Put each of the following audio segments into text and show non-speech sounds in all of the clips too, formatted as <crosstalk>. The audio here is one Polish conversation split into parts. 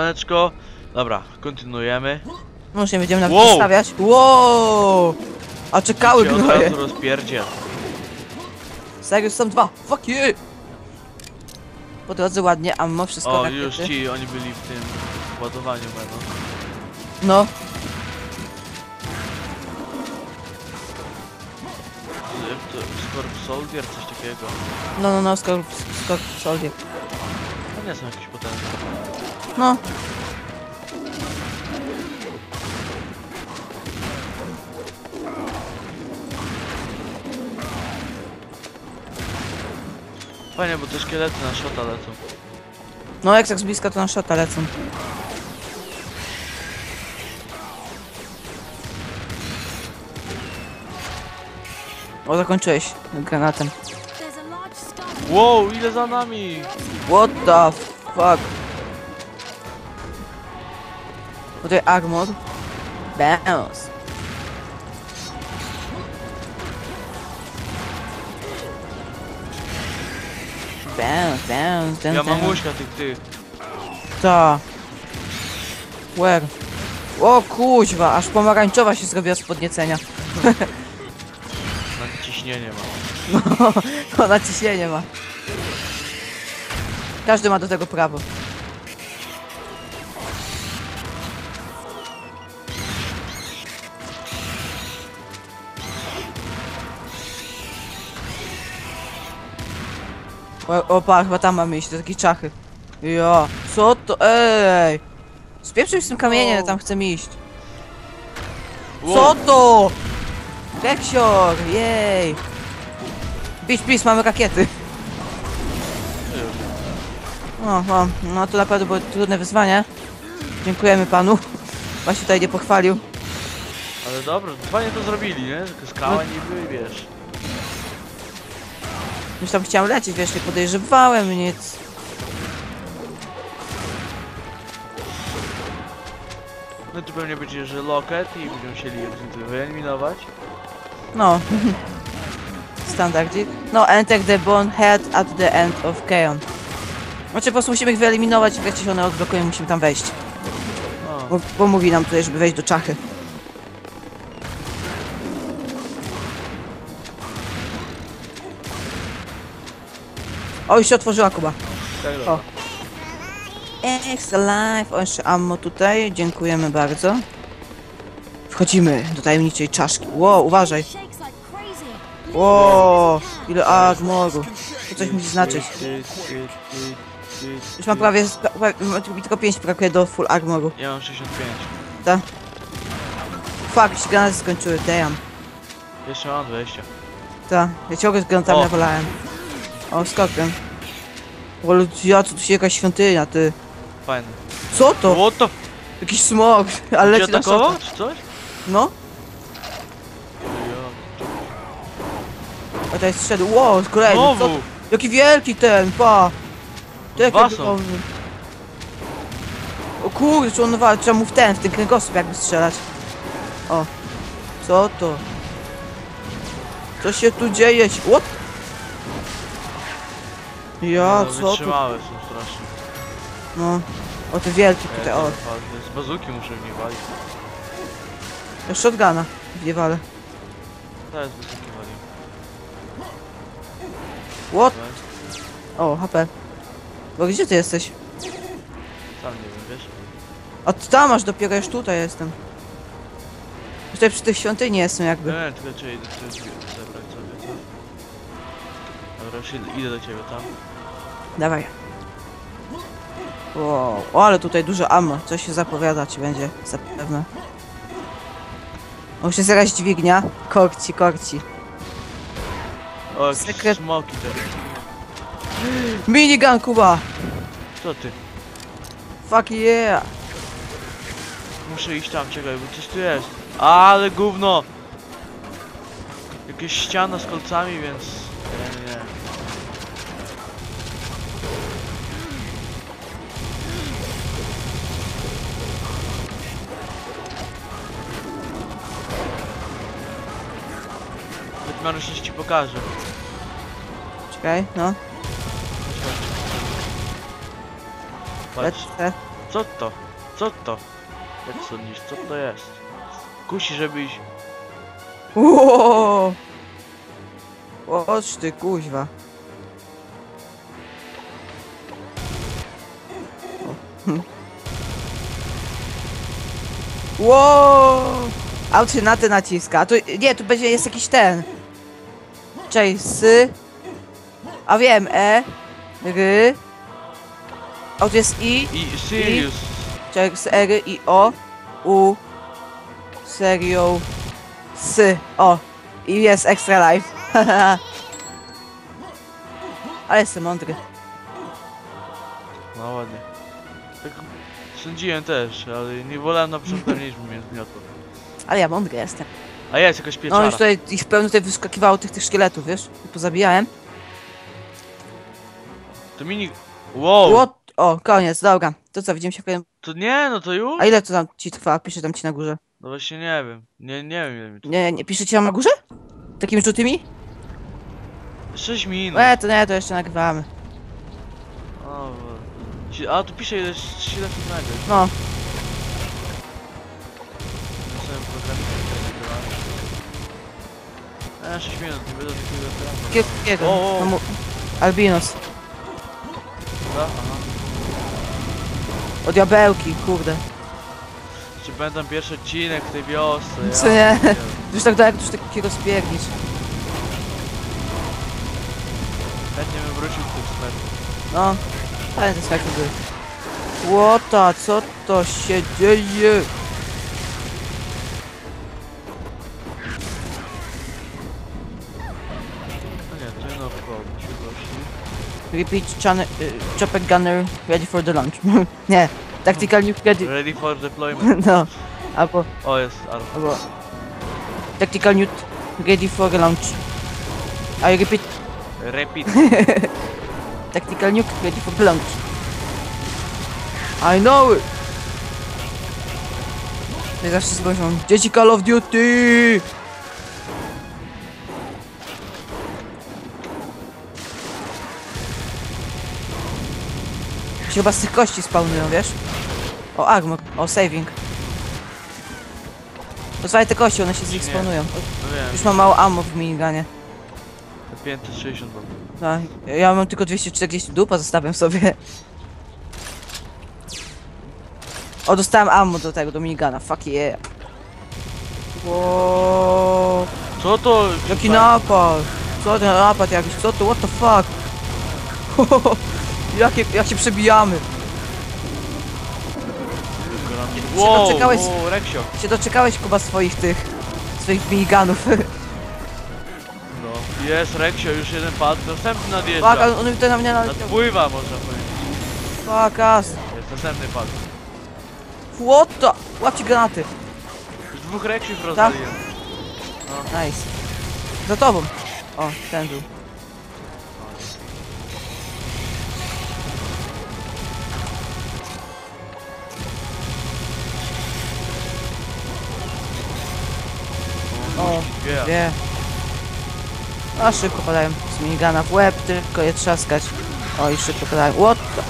Siemaneczko. Dobra, kontynuujemy. Może nie będziemy nawet Wow. zostawiać. Wow! A czekały Cię od gnoje. razu rozpierdziel. Serio, są dwa. Fuck you! Po drodze ładnie, ammo, wszystko O, rakiety. już ci, oni byli w tym ładowaniu będą. No, Jak to, Scorp Soldier, coś takiego. no, no, no, skok, skok, soldier. To nie są jakieś potężne. No. Fajnie, bo te szkielety na shota lecą. No, jak tak z bliska to na szota lecą. O, zakończyłeś granatem. Wow, ile za nami! What the fuck? Tutaj armor. Bounce. Bounce, bounce, Ja bounce, mam bounce. łyżka tych, tych. Ta. Where? O kuźwa, aż pomarańczowa się zrobiła z podniecenia. <laughs> Na ciśnienie mam. No, <laughs> ona ciśnienie ma. Każdy ma do tego prawo. O, opa, chyba tam mamy iść, do takiej czachy. Ja, co to? Ej! Spieprzył z tym kamieniem, tam chcę iść. Co to? Reksior, jej! Bić, please, mamy rakiety. O, o, no to naprawdę było trudne wyzwanie. Dziękujemy panu. Właśnie tutaj nie pochwalił. Ale dobra, fajnie to zrobili, nie? Tylko skała niby, wiesz. Już tam chciałem lecieć, wiesz, nie podejrzewałem nic. No tu pewnie będzie, że loket i będziemy musieli wyeliminować. No. <laughs> Standardzik. No, enter the bonehead at the end of Keon. Znaczy po prostu musimy ich wyeliminować i się one odblokują, musimy tam wejść. O, Bo, bo mówi nam tutaj, żeby wejść do czachy. O, już się otworzyła Kuba. tak O. dobra. Extra life. O, jeszcze ammo tutaj. Dziękujemy bardzo. Wchodzimy do tajemniczej czaszki. Wow, uważaj. Wow, ile armoru. To coś musi znaczyć. Już mam prawie, pra- mi tylko 5 brakuje do full armoru. Ja mam 65. Ta. Fuck, się granaty skończyły, damn. Jeszcze mam 20. Ta, ja ciągle z granatami O. nawalałem. O. O, ale ja, co tu się jakaś świątynia, ty. Fajne. Co to? What the? Jakiś smog, <laughs> ale leci na atakował, szota. czy coś? No, a tutaj strzedł. Wow, kolejny. Co? Znowu! Jaki wielki ten, pa! To Dwa jaki są. ogromny. O kurde, czy on walczy, trzeba mu w ten, w ten kręgosłup jakby strzelać. O. Co to? Co się tu dzieje? What? Ja, no, co tu? Wytrzymałe są strasznie. No. O, te wielkie tutaj, o. Z bazuki muszę w nie walić. Ja shotguna wjewale. Teraz bazuki walił. What? O, HP. Bo gdzie ty jesteś? Sam nie wiem, wiesz? A ty tam masz dopiero, już tutaj jestem. Tutaj przy tych świątyni jestem jakby. Nie, tylko czy idę Dobra, już idę, idę do ciebie tam. Dawaj. Wow, o, ale tutaj dużo ammo. Coś się zapowiadać będzie, zapewne. O, już jest jakaś dźwignia. Korci, korci. O, jakieś Sekret- smoki te. Minigun, Kuba! Co ty? Fuck yeah! Muszę iść tam, czekaj, bo coś tu jest. Ale gówno! Jakieś ściana z kolcami, więc... Już ci pokażę. Czekaj, no. Patrz. Lecę. Co to? Co to? Jak sądzisz, co to jest? Kusi, żebyś... Ło! Oż ty kuźwa. O, hm. Ło! Aut się na te naciska. A tu, nie, tu będzie, jest jakiś ten. Czej, sy. A wiem, e. Ry. A tu jest i. I Sirius. Czek z R i O. U. Serio. S. O. I jest extra life. <laughs> Ale jestem mądry. No ładnie. Tak sądziłem też, ale nie wolałem na nie mnie zmiotło. Ale ja mądry jestem. A jest jakaś No pieczara. już tutaj ich pełno tutaj wyskakiwało tych, tych szkieletów, wiesz? I pozabijałem. To mini... Wow! What? O, koniec, dobra. To co, widzimy się w kolejnym... To nie, no to już? A ile to tam ci trwa? Pisze tam ci na górze. No właśnie nie wiem. Nie, nie wiem ile mi to... Nie, nie, pisze ci tam na górze? Takimi żółtymi? 6 minut. E, to nie, to jeszcze nagrywamy. O, bo- A tu pisze ile 7 nagrać. No, Na samym programie. E, 6 minut, nie będę takiego ekranu. kiego? O, o. No. Albinos. Dobra, aha. O diabełki, kurde. Czy będą pierwszy odcinek w tej wiosce? Co nie? pierdzielę. <laughs> Już tak daleko, już takiego spierdnić. Chętnie bym wrócił w tym sklepie. No, ale to jest jak były. Łota, co to się dzieje? Repeat channel, y, chopper gunner ready for the launch. <laughs> nie, tactical nuke ready. Ready for deployment. <laughs> No, albo, O, jest albo tactical nuke ready for the launch. I repeat, Repeat. <laughs> tactical nuke ready for the launch. I know it. Zawsze zgłoszą, dzieci Call of Duty! Się chyba z tych kości spawnują, wiesz? O, armor, o, saving. Posłuchaj te kości, one się z nich Nie. spawnują. No wiem, Już mam mało ammo w miniganie. 560 mam. No, ja mam tylko 240 dupa, zostawiam sobie. O, dostałem ammo do tego, do minigana, fuck yeah. Wow, Co to? jaki napad! Co ten napad jakiś, co to, what the fuck? <laughs> Jakie, jak się przebijamy? Wow, doczekałeś? wow, Reksio. Się doczekałeś, Kuba, swoich tych, swoich miniganów. No. Jest Reksio, już jeden padł, następny Fuck, nadjeżdża. ale on tutaj na mnie naleciał. Nadpływa można powiedzieć. Fuck us. Jest następny padł. What the? Łapcie granaty. Już dwóch Reksiów rozwaliłem. Nice. Za tobą. O, ten był. O, Wie. A szybko padają z minigana w łeb, tylko je trzaskać. O, i szybko padają. What the?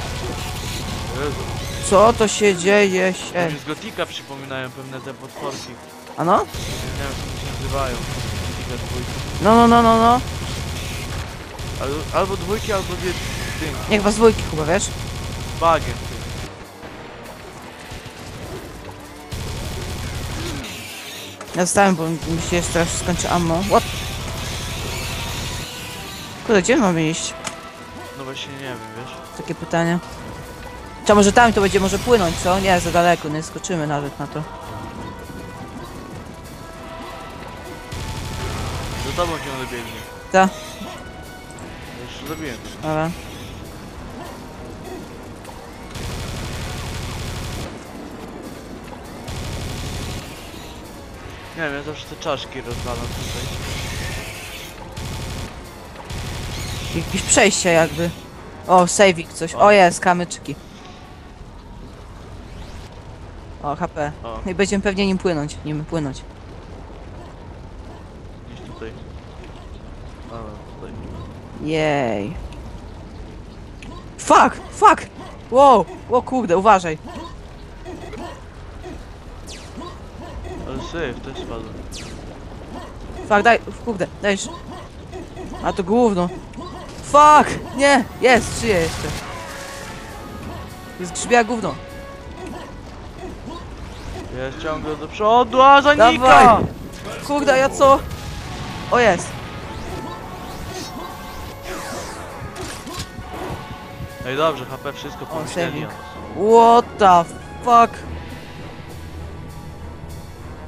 Co to się dzieje się? Z Gotika przypominają pewne te potworki. A no? Nie wiem jak się nazywają. No, no, no, no, no. Albo, albo dwójki, albo dwie... Tym, Niech was dwójki chyba, wiesz? bagiem Ja zostałem, bo mi się jeszcze skończy ammo. What? Kurde, gdzie mamy iść? No właśnie nie wiem, wiesz. Takie pytanie. Czy może tam to będzie może płynąć, co? Nie, za daleko, nie skoczymy nawet na to. Do tobą ciągle biegnie. Ta, Ja Już zabiłem. dobra. Nie wiem, ja zawsze te czaszki rozwalam tutaj. Jakieś przejście jakby. O, saving coś. O jest, kamyczki. O, HP. O, No i będziemy pewnie nim płynąć, nim płynąć. gdzieś tutaj. A, tutaj. Jej. Fuck, fuck! Wow, o kurde, uważaj. Syf, też spadłem. Fuck, daj, kurde, dajesz. A to gówno. Fuck! Nie! Jest, żyje jeszcze. Jest grzbia gówno. Jest ciągle do przodu, a zanika! Dawaj! Kurde, ja co? O jest. Ej, dobrze, HP wszystko pomyśleli. saving. What the fuck?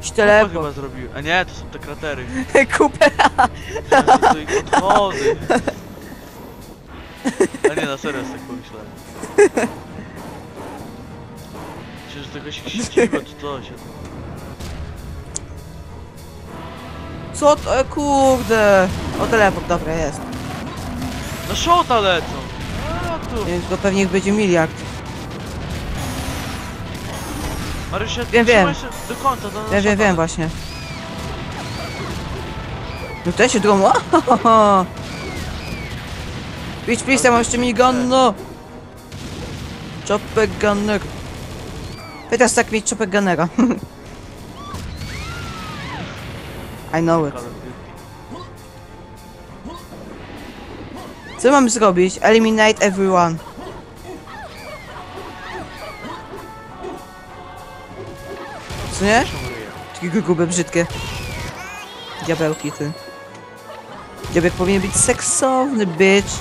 Jakiś teleport. chyba zrobił. A nie, to są te kratery. <laughs> Kupę. To są ich odchody. A nie, na serio tak pomyślałem. Myślę, że tego się ścigło, czy coś. Co to? E, Kurde. O teleport, dobra, jest. No szota lecą! A tu! Więc go pewnie będzie miliard. Marysia, Wiem, wiem. się do końca, to Wiem, wiem, wiem właśnie. No to ja się drugą. Pitch, please, ja mam jeszcze minigun, no. Chopper gunner. Teraz tak mieć chopper gunnera. <laughs> I know it. Co mam zrobić? Eliminate everyone. Co nie? Takie grube, brzydkie. Diabełki, ty. Diabełek powinien być seksowny, bitch.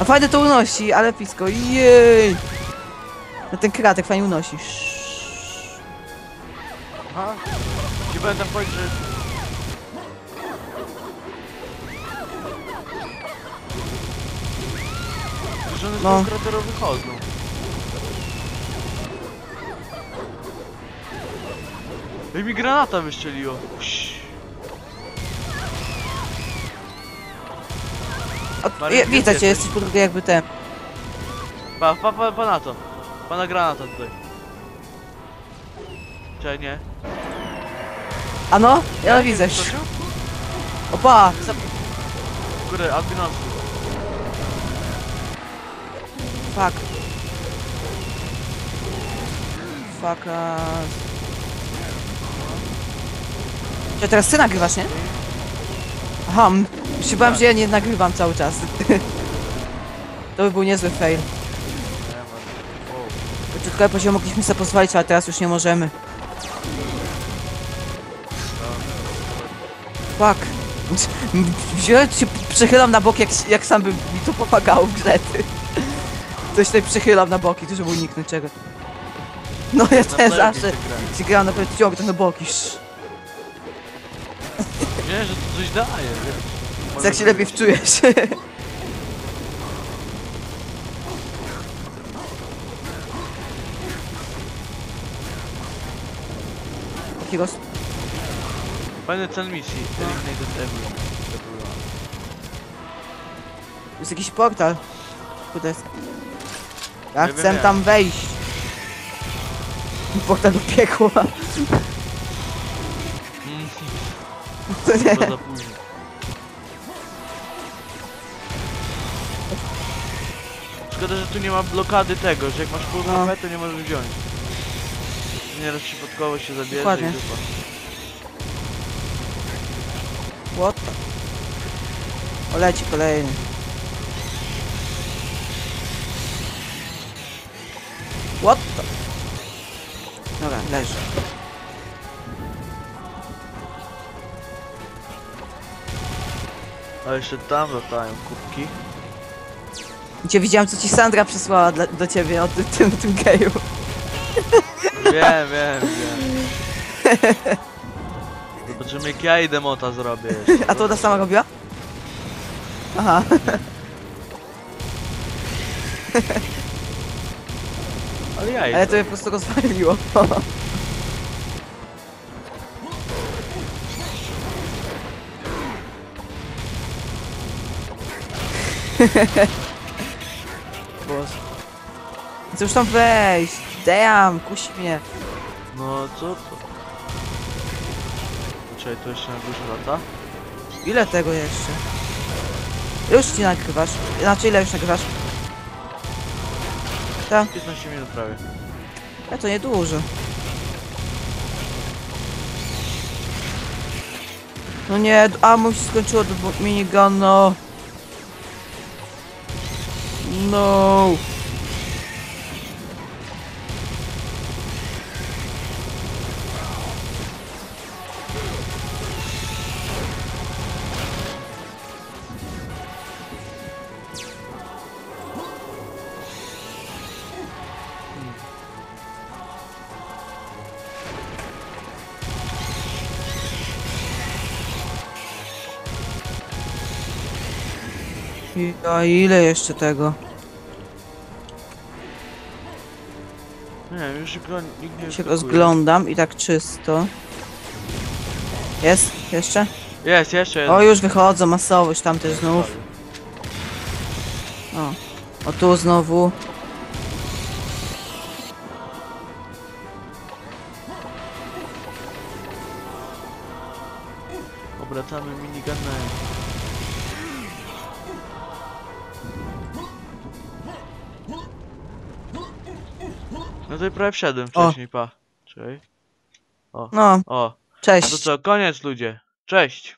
A fajnie to unosi, ale pisko, jej! No ten kratek fajnie unosisz. Aha. Ci będę powiedzieć, że... No. tego krateru wychodzą. Ej, mi granata wystrzeliło. Uś. O, Mariusz, gdzie widzę cię, jesteś? jesteś pod jakby ten. Pa, pa, pa, pa na to. Pana granata tutaj. Czekaj, nie. A no? Ja widzę. Skoczył? Opa! za- Kurde, albinosy. Fuck. Fuck us. Czy teraz ty nagrywasz, nie? Aha, się bałem, że ja nie nagrywam cały czas. <laughs> To by był niezły fail. Początkowo poziom mogliśmy sobie pozwolić, ale teraz już nie możemy. Fuck. <laughs> Wziąłem się, przechylam na bok, jak, jak sam by mi to pomagało w grze, ty. <laughs> Coś tutaj przechylam na boki, tu żeby uniknąć czegoś. No ja też zawsze się grałem na pewno ciągle na boki. sz. Nie, że to coś daje, wiesz. Jak się lepiej wczujesz. <laughs> Jakiego... s- Fajny cel misji. Eliminated everyone. Jest jakiś portal. Kurde. Ja Nie chcę jak. tam wejść. Portal do piekła. To za późno. Szkoda, że tu nie ma blokady tego, że jak masz full No. HP, to nie możesz wziąć. Nieraz przypadkowo się zabierze Dokładnie. i dupa. What the... O, leci kolejny. What the... Dobra, leży. A jeszcze tam latają kubki. Cię widziałem, co ci Sandra przysłała dla, do ciebie o tym, tym, tym geju. Wiem, wiem, wiem. Zobaczymy jak ja idę mota zrobię jeszcze. A to ona sama robiła? Aha. Ale ja Ale idę. to mnie po prostu rozwaliło. <laughs> <laughs> Boże. Już tam wejść? Damn, kusi mnie. No co to? Czekaj, to jeszcze na górze lata? Ile tego jeszcze? Już ci nagrywasz. Znaczy ile już nagrywasz? Tak, 15 minut prawie. ja to niedużo. No nie, a mu się skończyło do minigana. No. I- A ile jeszcze tego? Już go nikt nie Się rozglądam i tak czysto. Jest? Jeszcze? Jest, jeszcze jeden. O, już wychodzą masowo, już tam też znów. O, o tu znowu. Prawie wszedłem O. wcześniej, pa. Czekaj. No, O, cześć. to co, koniec ludzie. Cześć.